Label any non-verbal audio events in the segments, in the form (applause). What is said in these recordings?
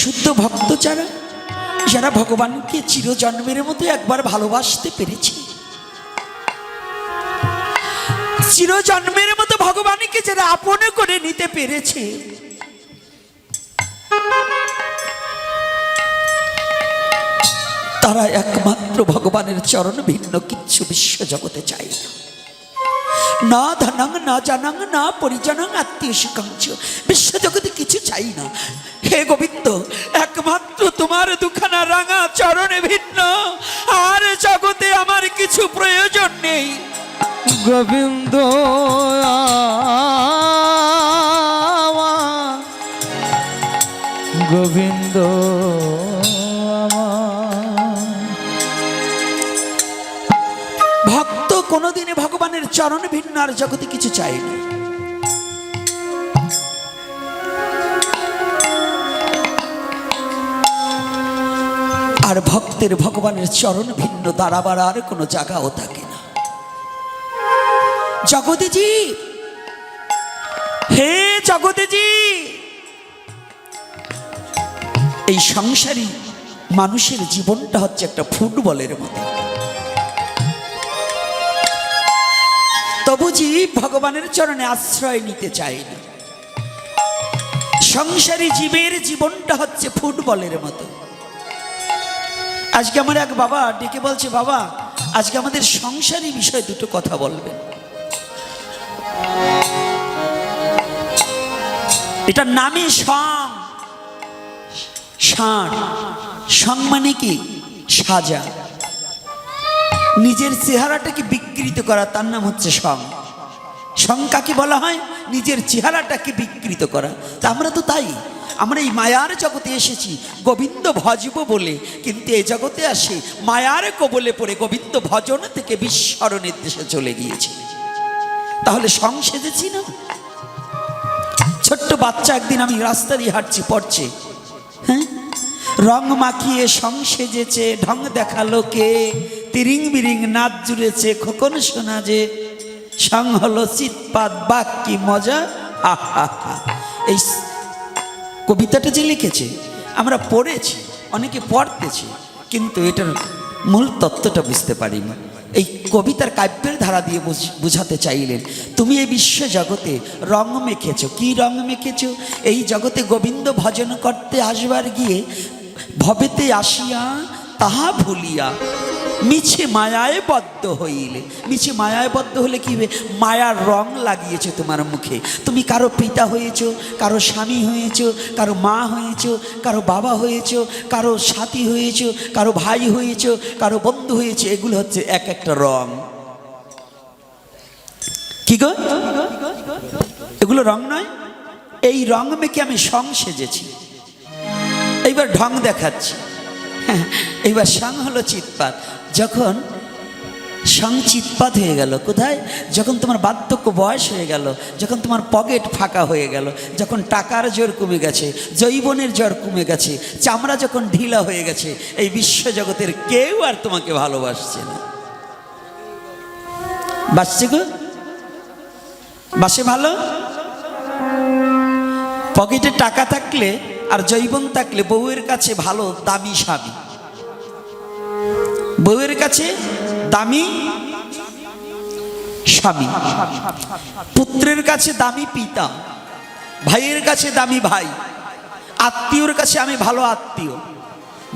শুদ্ধ ভক্ত যারা যারা ভগবানকে চিরজন্মের মতো একবার ভালোবাসতে পেরেছে। চিরজন্মের মতো ভগবানকে যারা আপন করে নিতে পেরেছে। তারা একমাত্র ভগবানের চরণ ভিন্ন কিচ্ছু বিশ্ব জগতে চায় না। ধনাং, না জানাং, না পরিজনাং, আত্মীয় শিকাংশ বিশ্বজগতে কিছু চাই না। গোবিন্দ গোবিন্দ ভক্ত কোনোদিনে ভগবানের চরণ ভিন্ন আর জগতে কিছু চাই না। আর ভক্তের ভগবানের চরণ ভিন্ন দাঁড়াবার আর কোনো জায়গাও থাকে জগতেজি হে জগতেজি এই সংসারী মানুষের জীবনটা হচ্ছে একটা ফুটবলের মতো। তবু জীব ভগবানের চরণে আশ্রয় নিতে চায় না সংসারী জীবের জীবনটা হচ্ছে ফুটবলের মতো। আজকে আমার এক বাবা ডেকে বলছে, বাবা, আজকে আমাদের সংসারী বিষয়ে দুটো কথা বলবেন। এটার নামই সং। ষাঁড়। সং মানে কি? সাজা। নিজের চেহারাটাকে বিকৃত করা, তার নাম হচ্ছে সং। সং কাকে বলা হয়? নিজের চেহারাটাকে বিকৃত করা। তা আমরা তো তাই। আমরা এই মায়ার জগতে এসেছি। গোবিন্দ ভজব বলে। কিন্তু এই জগতে আসে মায়ার কবলে পড়ে গোবিন্দ ভজন থেকে বিস্মরণের দেশে চলে গিয়েছি। তাহলে সং সেজেছি না? বাচ্চা একদিন আমি রাস্তা দিয়ে হাঁটছি, পড়ছে। হ্যাঁ? রং মাখিয়ে সং সেজেছে, ঢং দেখাল কে? তিরিং বিরিং নাচ জুড়েছে, খোকন শোনা যে। সং হলো চিৎপাত বাক কি মজা? এই কবিতাটা যে লিখেছে, আমরা পড়েছি, অনেকে পড়তেছি, কিন্তু এটার মূল তত্ত্বটা বুঝতে পারিনি। এই কবিতার কাব্যের ধারা দিয়ে বুঝ- বুঝাতে চাইলেন। তুমি এই বিশ্ব জগতে রং মেখেছ। কি রং মেখেছ? এই জগতে গোবিন্দ ভজন করতে আসবার গিয়ে ভবেতে আসিয়া তাহা ভুলিয়া মিছে মায়ায় বদ্ধ হইলে। মিছে মায়ায় বদ্ধ হলে কি হবে? মায়ার রং লাগিয়েছে তোমার মুখে। তুমি কারও পিতা হয়েছো কারও স্বামী হয়েছো কারও মা হয়েছো কারও বাবা হয়েছো কারও সাথী হয়েছো কারও ভাই হয়েছো কারও বন্ধু হয়েছে এগুলো হচ্ছে এক একটা রং। কি গো? এগুলো রং নয়। এই রং মেখে আমি সং সেজেছি। এইবার ঢং দেখাচ্ছি। হ্যাঁ, এইবার সং হলো চিৎপাত। যখন সং চিৎপাত হয়ে গেল, কোথায়? যখন তোমার বার্ধক্য বয়স হয়ে গেল, যখন তোমার পকেট ফাঁকা হয়ে গেল, যখন টাকার জোর কমে গেছে জৈবনের জ্বর কমে গেছে, চামড়া যখন ঢিলা হয়ে গেছে, এই বিশ্বজগতের কেউ আর তোমাকে ভালোবাসছে না। বাসছে গো? বাসে ভালো? পকেটে টাকা থাকলে আর জৈবন থাকলে বউয়ের কাছে ভালো দামি স্বামী। বউয়ের কাছে দামি স্বামী, পুত্রের কাছে দামি পিতা, ভাইয়ের কাছে দামি ভাই, আত্মীয়র কাছে আমি ভালো আত্মীয়।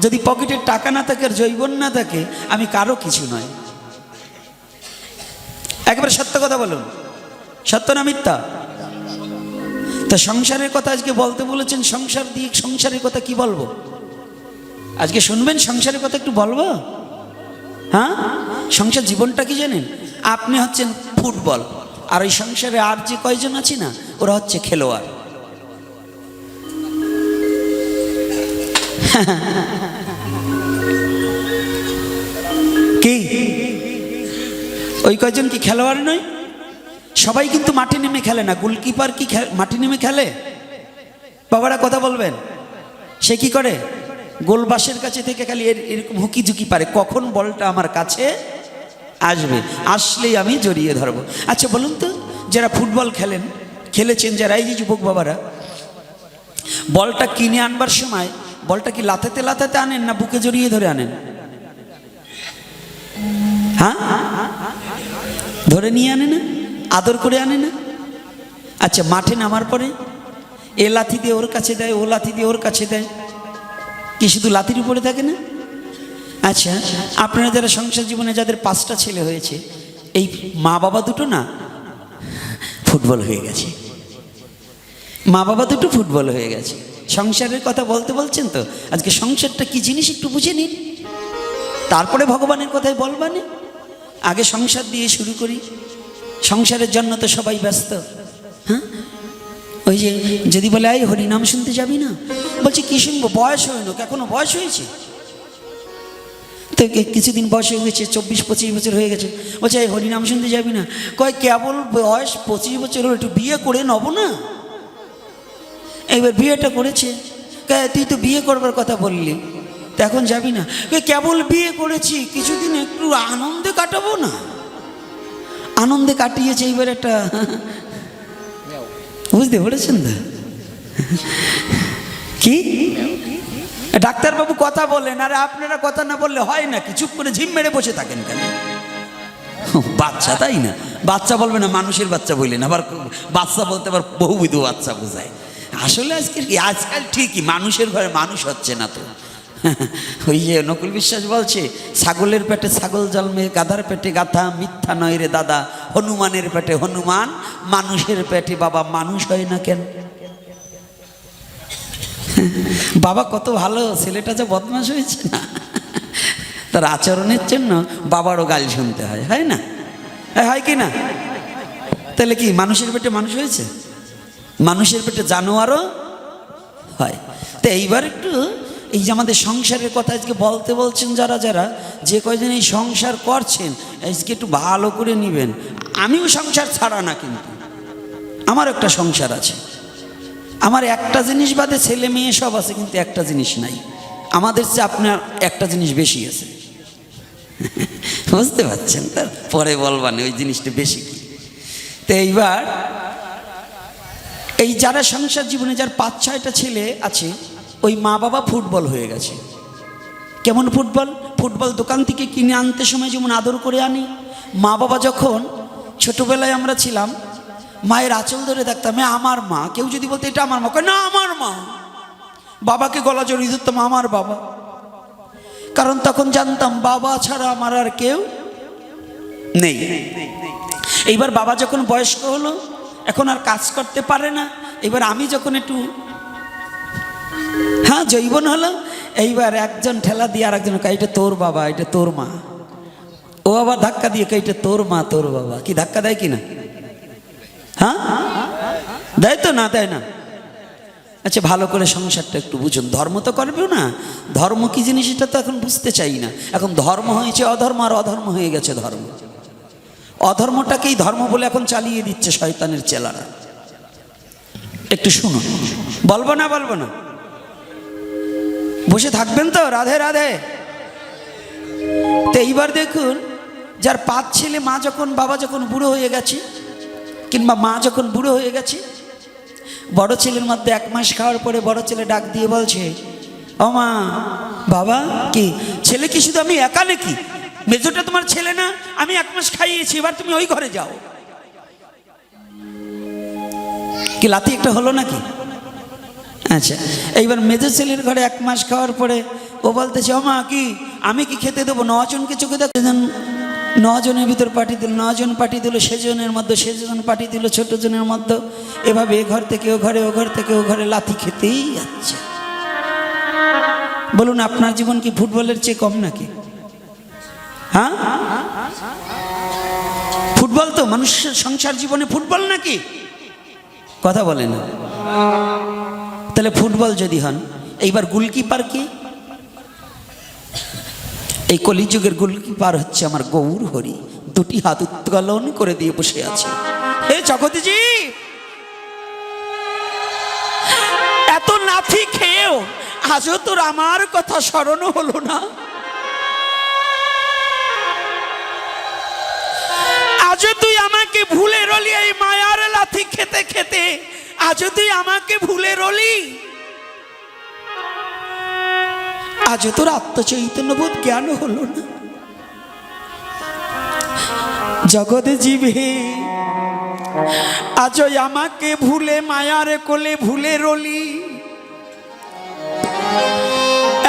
যদি পকেটে টাকা না থাকে আর জৈবন না থাকে, আমি কারও কিছু নয়। একবার সত্য কথা বলুন। সত্য না মিথ্যা? তা সংসারের কথা আজকে বলতে বলেছেন, সংসার দিয়ে সংসারের কথা কি বলব? আজকে শুনবেন, সংসারের কথা একটু বলব? হ্যাঁ? সংসার জীবনটা কি জানেন? আপনি হচ্ছেন ফুটবল। আর ওই সংসারে আর যে কয়জন আছে না, ওরা হচ্ছে খেলোয়াড়। কি? ওই কয়জন কি খেলোয়াড় নয়? সবাই কিন্তু মাঠে নেমে খেলে না। গোলকিপার কি মাঠে নেমে খেলে? বাবারা কথা বলবেন। সে কি করে? গোলবাসের কাছে থেকে খালি এর- এরকম হুকি ঝুঁকি পারে। কখন বলটা আমার কাছে আসবে? আসলেই আমি জড়িয়ে ধরবো। আচ্ছা বলুন তো, যারা ফুটবল খেলেন, খেলেছেন যারা, এই যে যুবক বাবারা, বলটা কিনে আনবার সময় বলটা কি লাথাতে লাথাতে আনেন না বুকে জড়িয়ে ধরে আনেন? হ্যাঁ? ধরে নিয়ে আনে না? আদর করে আনে না? আচ্ছা মাঠে নামার পরে এ লাথি দিয়ে ওর কাছে দেয়, ও লাথি দিয়ে ওর কাছে দেয়। কি শুধু লাতির উপরে থাকে না? আচ্ছা আপনারা যারা সংসার জীবনে যাদের পাঁচটা ছেলে হয়েছে, এই মা বাবা দুটো না ফুটবল হয়ে গেছে? মা বাবা দুটো ফুটবল হয়ে গেছে। সংসারের কথা বলতে বলছেন তো? আজকে সংসারটা কি জিনিস একটু বুঝে নিন। তারপরে ভগবানের কথাই বলবানে আগে সংসার দিয়ে শুরু করি। সংসারের জন্য তো সবাই ব্যস্ত। হ্যাঁ? ওই যে যদি বলে, এই হরিনাম শুনতে যাবি না? বলছে, কি শুনব? বয়স হয়নি এখনও বয়স হয়েছে? তো কিছুদিন বয়স হয়ে গেছে, চব্বিশ পঁচিশ বছর হয়ে গেছে। বলছে, এই হরিনাম শুনতে যাবি না? কয়, কেবল বয়স পঁচিশ বছর হলো, একটু বিয়ে করে নেব না? এবার বিয়েটা করেছে। তুই তো বিয়ে করবার কথা বললি, তো এখন যাবি না? কেবল বিয়ে করেছি, কিছুদিন একটু আনন্দে কাটাবো না? আনন্দে কাটিয়েছে, এইবার একটা বুঝতে পেরেছেন তো কি? ডাক্তারবাবু কথা বলেন, আরে আপনারা কথা না বললে হয় নাকি? চুপ করে ঝিম মেরে বসে থাকেন কেন? বাচ্চা তাই না? বাচ্চা বলবে না, মানুষের বাচ্চা বললেন, আবার বাচ্চা বলতে আবার বহুবিধ বাচ্চা বোঝায়। আসলে আজকে আজকাল ঠিকই, মানুষের ঘরে মানুষ হচ্ছে না তো। (laughs) ওই যে নকুল বিশ্বাস বলছে, ছাগলের পেটে ছাগল জন্মে, গাধার পেটে গাধা, মিথ্যা নয় রে দাদা। হনুমানের পেটে হনুমান, মানুষের পেটে বাবা মানুষ হয় না কেন? (laughs) বাবা কত ভালো, ছেলেটা যে বদমাস হয়েছে না? (laughs) তার আচরণের জন্য বাবারও গাল শুনতে হয় হয় না? হয় কি না? তাহলে কি মানুষের পেটে মানুষ হয়েছে? মানুষের পেটে জানোয়ারও হয়। তো এইবার একটু এই যে আমাদের সংসারের কথা আজকে বলতে বলছেন যারা যারা, যে কয়জন এই সংসার করছেন, আজকে একটু ভালো করে নেবেন। আমিও সংসার ছাড়া না কিন্তু। আমার একটা সংসার আছে। আমার একটা জিনিস বাদে ছেলে মেয়ে সব আছে, কিন্তু একটা জিনিস নাই। আমাদের চেয়ে আপনার একটা জিনিস বেশি আছে। বুঝতে পারছেন তার পরে বলবানে ওই জিনিসটা বেশি কি? তো এইবার, এই যারা সংসার জীবনে, যার পাঁচ ছয়টা ছেলে আছে ওই মা বাবা ফুটবল হয়ে গেছে। কেমন ফুটবল? ফুটবল দোকান থেকে কিনে আনতে সময় যেমন আদর করে আনি। মা বাবা যখন ছোটবেলায় আমরা ছিলাম, মায়ের আঁচল ধরে দেখতাম আমার মা। কেউ যদি বলতো, এটা আমার মা। না, আমার মা। বাবাকে গলা জড়িয়ে ধরতাম, আমার বাবা। কারণ তখন জানতাম, বাবা ছাড়া আমার আর কেউ নেই। এইবার বাবা যখন বয়স্ক হলো, এখন আর কাজ করতে পারে না। এবার আমি যখন একটু হ্যাঁ জৈবন হলো। এইবার একজন ঠেলা দিয়ে আর একজন এটা তোর বাবা, এটা তোর মা। ও আবার ধাক্কা দিয়ে এটা তোর মা, তোর বাবা। কি ধাক্কা দেয় কি না? হ্যাঁ? দেয় তো? না দেয় না? আচ্ছা ভালো করে সংসারটা একটু বুঝুন। ধর্ম তো করবেও না। ধর্ম কি জিনিস এটা তো এখন বুঝতে চাই না। এখন ধর্ম হয়েছে অধর্ম আর অধর্ম হয়ে গেছে ধর্ম। অধর্মটাকেই ধর্ম বলে এখন চালিয়ে দিচ্ছে শয়তানের চেলারা। একটু শুনুন। বলব না বলব না? বসে থাকবেন তো, রাধে রাধে। তো এইবার দেখুন, যার পাঁচ ছেলে, মা যখন, বাবা যখন বুড়ো হয়ে গেছে, কিংবা মা যখন বুড়ো হয়ে গেছে, বড় ছেলের মধ্যে এক মাস খাওয়ার পরে বড় ছেলে ডাক দিয়ে বলছে, ও মা, বাবা, কি, ছেলে কি শুধু আমি একা নাকি? মেজোটা তোমার ছেলে না? আমি এক মাস খাইয়েছি, এবার তুমি ওই ঘরে যাও। কি লাতি একটা হলো নাকি? আচ্ছা এইবার মেজো ছেলের ঘরে এক মাস খাওয়ার পরে ও বলতেছে, ও মা, কি? আমি কি খেতে দেবো? নজনকে চোখে দেখ নজনের ভিতর পাঠিয়ে দিল, নজন পাঠিয়ে দিল, সেজনের মধ্যে, সেজন পাঠিয়ে দিল ছোট জনের মধ্যে। এভাবে এ ঘর থেকে ও ঘরে, ও ঘর থেকে ও ঘরে লাথি খেতেই যাচ্ছে। বলুন, আপনার জীবন কি ফুটবলের চেয়ে কম নাকি? হ্যাঁ? ফুটবল তো, মানুষের সংসার জীবনে ফুটবল নাকি? কথা বলে না। তাহলে ফুটবল যদি হন, এইবার গোলকিপার কি? এই কলিযুগের গোলকিপার হচ্ছে আমার গৌর হরি। দুটি হাত উত্তোলন করে দিয়ে বসে আছে। হে জগতজি এত নাথি খেয়েও আজও তোর আমার কথা স্মরণ হলো না। আজও তুই আমাকে ভুলে রলি এই মায়ার লাথি খেতে খেতে। আজও তুই আমাকে ভুলে রলি? আজও তোর আত্মচৈতন্যবোধ জ্ঞান হলো না? জগৎ জীবে আজ আমাকে ভুলে, মায়ার কোলে ভুলে রলি।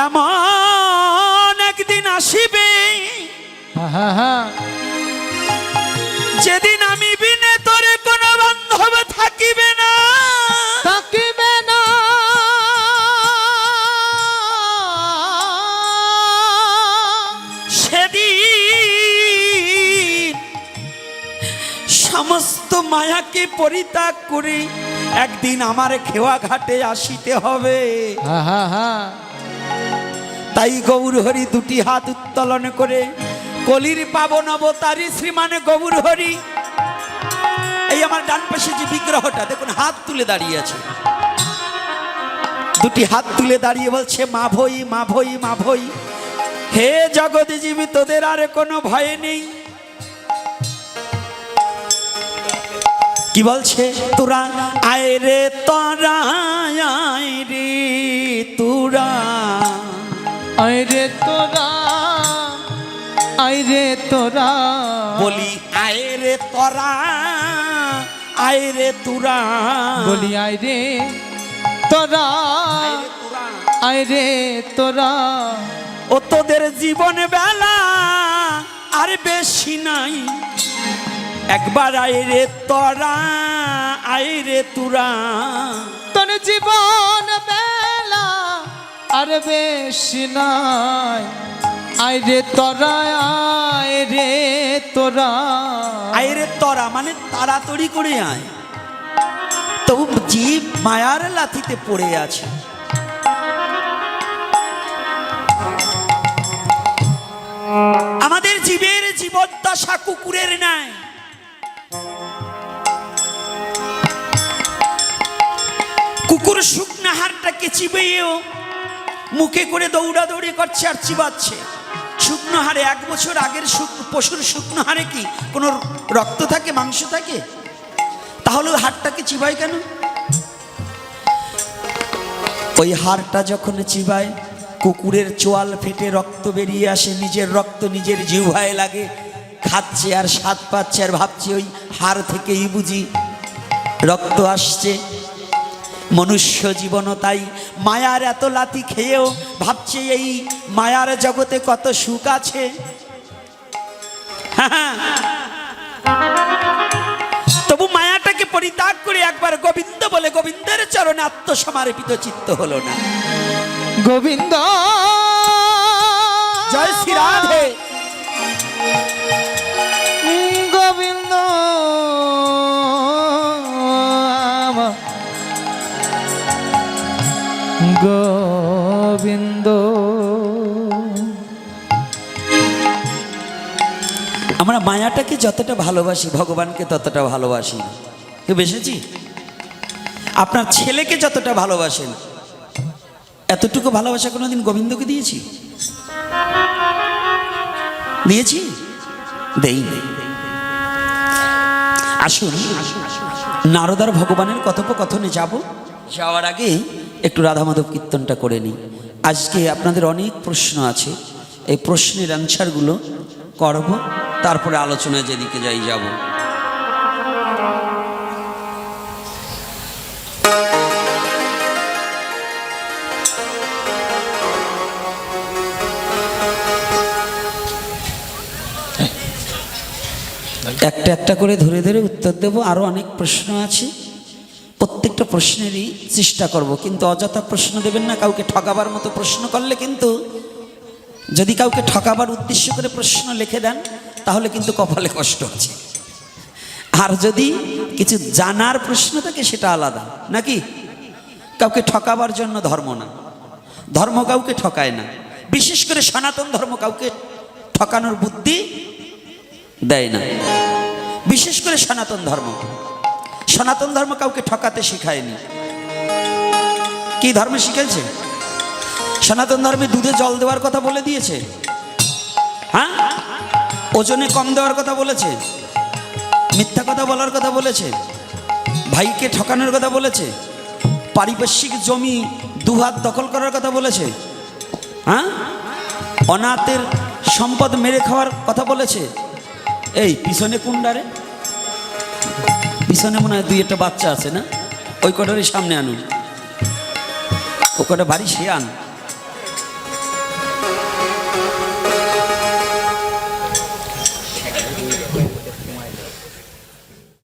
এমন একদিন আসিবে, যেদিন আমি বিনে তোরে কোনো বান্ধব থাকিবে সমস্ত মায়াকে পরিত্যাগ করে একদিন আমার খেওয়া ঘাটে আসিতে হবে। হা হা হা তাই গৌর হরি দুটি হাত উত্তোলন করে কলির পাবন অবতারী শ্রীমান গৌর হরি এই আমার ডান পাশে যে বিগ্রহটা দেখুন হাত তুলে দাঁড়িয়ে আছে। দুটি হাত তুলে দাঁড়িয়ে বলছে মা ভই মা ভই মা ভই। হে জগৎ জীবী তোদের আর কোনো ভয় নেই। কি বলছে? তোরা আয় রে তোরা আয় রে তোরা। আই রে তোরা আই রে তোরা। বলি আয় রে তোরা আয় রে তোরা। বলি আই রে তোরা আয় রে তোরা। আই রে তোরা। ও তোদের জীবন বেলা আর বেশি নাই। একবার আয় রে তোরা আয় রে তোরা। তোর জীবন বেলা আর বেশি নাই। আই রে তোরা আই রে তোরা। আয় রে তোরা মানে তাড়াতাড়ি করে আয়। তবু জীব মায়ার লাথিতে পড়ে আছে। আমাদের জীবের জীবদ্দশা কুকুরের নাই কুকুর শুকনা হাড়টাকে চিবেয়েও মুখে করে দৌড়াদৌড়ি করছে আর চিবাচ্ছে। শুকনো হাড়ে এক বছর আগের পশুর শুকনো হাড়ে কি কোনো রক্ত থাকে, মাংস থাকে? তাহলে হাড়টাকে চিবায় কেন? ওই হাড়টা যখন চিবায়, কুকুরের চোয়াল ফেটে রক্ত বেরিয়ে আসে, নিজের রক্ত নিজের জিহ্বায় লাগে, খাচ্ছে আর স্বাদ পাচ্ছে আর ভাবছে ওই হাড় থেকেই বুঝি রক্ত আসছে। মনুষ্য জীবনও তাই। মায়ার এত লাতি খেয়েও ভাবছে এই মায়ার জগতে কত সুখ আছে। তবু মায়াটাকে পরিত্যাগ করে একবার গোবিন্দ বলে গোবিন্দের চরণে আত্মসমার্পিত চিত্ত হলো না। গোবিন্দ! জয় শ্রী রাধে। আমরা মায়াটাকে যতটা ভালোবাসি, ভগবানকে ততটা ভালোবাসি। কেউ বেসেছি? আপনার ছেলেকে যতটা ভালোবাসেন, এতটুকু ভালোবাসা কোনোদিন গোবিন্দকে দিয়েছি? দিয়েছি? দেই আসুন, নারদার ভগবানের কথোপকথনে যাব। যাওয়ার আগে একটু রাধা মাধব কীর্তনটা করে নিই। আজকে আপনাদের অনেক প্রশ্ন আছে। এই প্রশ্নের অ্যান্সারগুলো করব। তারপরে আলোচনায় যেদিকে যাই, যাব। একটা একটা করে ধরে ধরে উত্তর দেব। আরও অনেক প্রশ্ন আছে। প্রত্যেকটা প্রশ্নেরই চেষ্টা করব, কিন্তু অযথা প্রশ্ন দেবেন না। কাউকে ঠকাবার মতো প্রশ্ন করলে কিন্তু যদি কাউকে ঠকাবার উদ্দেশ্য করে প্রশ্ন লিখে দেন তাহলে কিন্তু কপালে কষ্ট আছে। আর যদি কিছু জানার প্রশ্ন থাকে, সেটা আলাদা। নাকি? কাউকে ঠকাবার জন্য ধর্ম না। ধর্ম কাউকে ঠকায় না। বিশেষ করে সনাতন ধর্ম কাউকে ঠকানোর বুদ্ধি দেয় না। বিশেষ করে সনাতন ধর্ম। সনাতন ধর্ম কাউকে ঠকাতে শিখায়নি। কি ধর্ম শিখেছে সনাতন ধর্মে দুধে জল দেওয়ার কথা বলে দিয়েছে। হ্যাঁ? ওজনে কম দেওয়ার কথা বলেছে, মিথ্যা কথা বলার কথা বলেছে, ভাইকে ঠকানোর কথা বলেছে, পারিপার্শ্বিক জমি দুহাত দখল করার কথা বলেছে হ্যাঁ? অনাথের সম্পদ মেরে খাওয়ার কথা বলেছে। এই, পিছনে কুন্ডারে পিছনে মনে হয় দুই একটা বাচ্চা আছে না? ওই কটারই সামনে আনুন। ও কটা বাড়ি সে আন।